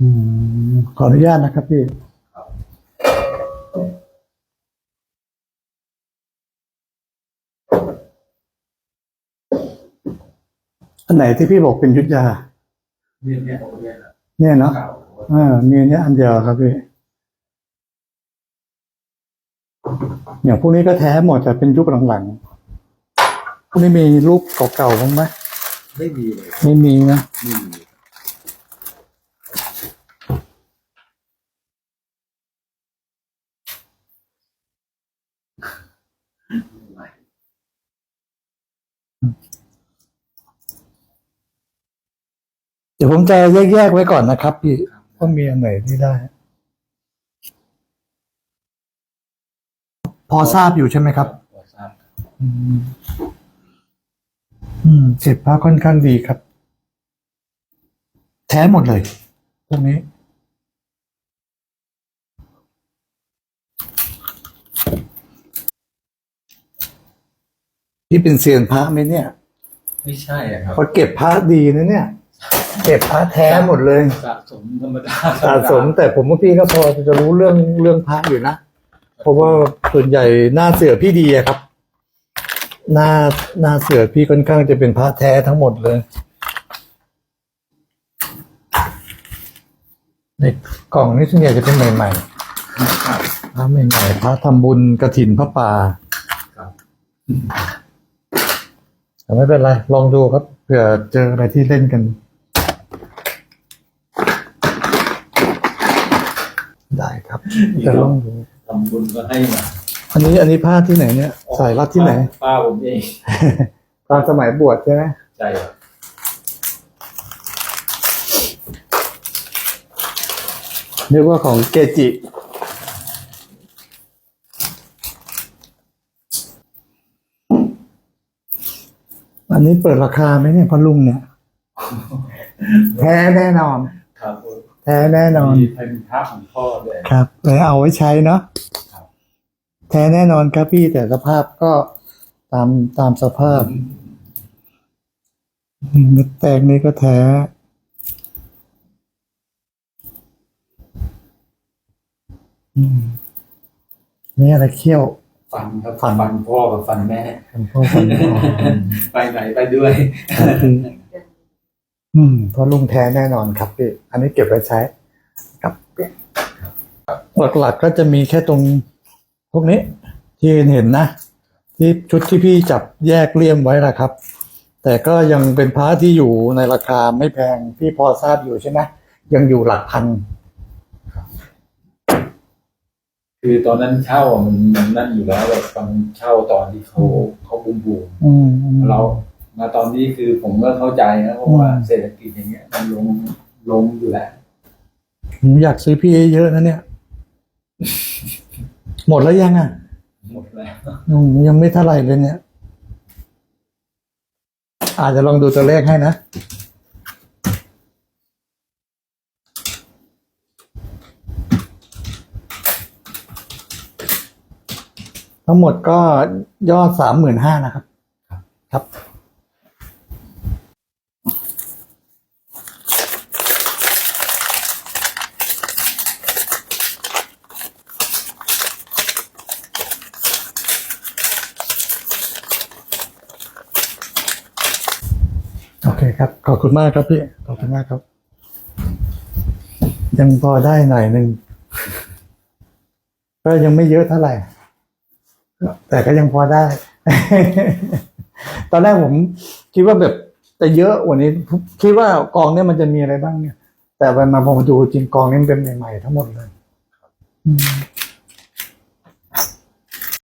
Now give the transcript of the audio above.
อืมขออนุญาตนะครับพี่ อันไหนที่พี่บอกเป็นยุทธยา เนี่ยเนี่ยโอ้เนี่ยแหละเนี่ยเนาะเก่าเออมีอันเนี้ยอันเดียวครับพี่อย่างพวกนี้ก็แท้หมดแต่เป็นยุคหลังๆพวกนี้มีรูปเก่าๆบ้างไหมไม่มีเลยไม่มีนะ ไม่มี เดี๋ยวผมจะแยกๆไว้ก่อนนะครับ พี่ว่ามีอันไหนที่ได้ พอทราบอยู่ใช่ไหมครับ พอทราบอืมอืมเก็บผ้าค่อนข้างดีครับ แท้หมดเลยพวกนี้ ที่เป็นเซียนพระไหมเนี่ยไม่ใช่อะครับเขาเก็บพระดีนะเนี่ย เก็บพระแท้หมดเลยสะสมธรรมดาสะสมแต่ผมว่าพี่ก็พอจะรู้เรื่องเรื่องพระอยู่นะเพราะว่าส่วนใหญ่หน้าเสือพี่ดีอะครับ หน้าหน้าเสือพี่ค่อนข้างจะเป็นพระแท้ทั้งหมดเลยในกล่องนี้ส่วนใหญ่จะเป็นใหม่ครับๆพระใหม่ๆพระทำบุญกระถินพระป่าครับ แต่ไม่เป็นไร ลองดูครับ เผื่อเจออะไรที่เล่นกัน ได้ครับ จะลองดู ทำบุญก็ให้มาอันนี้อันนี้ผ้าที่ไหนเนี่ยใส่รัดที่ไหน ป้าผมเองตอนสมัยบวชใช่ไหมใช่ครับเรียกว่าของเกจิ อันนี้เปิดราคาไหมเนี่ยพ่อลุงเนี่ย แท้แน่นอน ครับแท้แน่นอน มีเป็นพระของพ่อด้วยครับเลยเอาไว้ใช้เนาะครับแท้แน่นอนครับพี่แต่สภาพก็ตามตามสภาพเม็ดแตงนี่ก็แท้อืมนี่อะไรเขี้ยว ฟันครับฟันฟันพ่อกับฟันแม่ฟันพ่อฟันพ่อไปไหนไปด้วยครับพี่อืมเพราะลุงแท้แน่นอนครับพี่อันนี้เก็บไว้ใช้ครับหลักๆก็จะมีแค่ตรงพวกนี้ ที่เห็นนะ ที่ชุดที่พี่จับแยกเลี่ยมไว้ละครับ แต่ก็ยังเป็นพระที่อยู่ในราคาไม่แพงพี่พอทราบอยู่ใช่ไหมยังอยู่หลักพัน คือตอนนั้นเช่ามันมันนั่นอยู่แล้วแบบตอนเช่าตอนที่เขาเขาบูมบูมอืม เรามาตอนนี้คือผมก็เข้าใจนะเพราะว่าอืม เศรษฐกิจอย่างเงี้ยมันลงลงอยู่แล้วผมอยากซื้อพี่เยอะๆนะเนี่ย หมดแล้วยังอะหมดแล้วอืมยังไม่เท่าไหร่เลยเนี่ย อาจจะลองดูตัวเลขให้นะ ทั้งหมดก็ยอดสามหมื่นห้านะครับ ครับ โอเคครับ ขอบคุณมากครับพี่ ขอบคุณมากครับ ยังพอได้หน่อยหนึ่งก็ยังไม่เยอะเท่าไหร่ แต่ก็ยังพอได้ ตอนแรกผมคิดว่าแบบจะเยอะกว่านี้ คิดว่ากองเนี้ยมันจะมีอะไรบ้างเนี่ย แต่ไปมาพอมาดูจริงกองนี้มันเป็นใหม่ๆทั้งหมดเลยอืม